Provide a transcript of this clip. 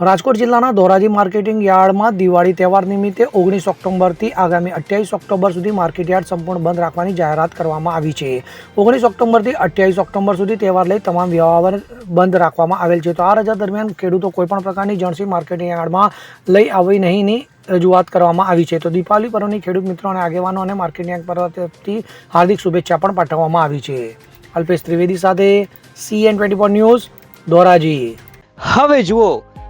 રાજકોટ જિલ્લાના ધોરાજી માર્કેટિંગ યાર્ડમાં દિવાળી તહેવાર નિમિત્તે ઓગણીસ ઓક્ટોબરથી આગામી અઠ્યાવીસ ઓક્ટોબર સુધી માર્કેટ યાર્ડ સંપૂર્ણ બંધ રાખવાની જાહેરાત કરવામાં આવી છે. ઓગણીસ ઓક્ટોબરથી અઠ્યાવીસ ઓક્ટોબર સુધી તહેવાર લઈ તમામ વ્યવહાર બંધ રાખવામાં આવેલ છે. તો આ રજા દરમિયાન ખેડૂતો કોઈપણ પ્રકારની જણસી માર્કેટિંગ યાર્ડમાં લઈ આવી નહીંની રજૂઆત કરવામાં આવી છે. તો દીપાવલી પર્વની ખેડૂત મિત્રો અને આગેવાનો અને માર્કેટિંગ પર્વ તરફથી હાર્દિક શુભેચ્છા પણ પાઠવવામાં આવી છે. અલ્પેશ ત્રિવેદી સાથે CN twenty four news Dhoraji. હવે જુઓ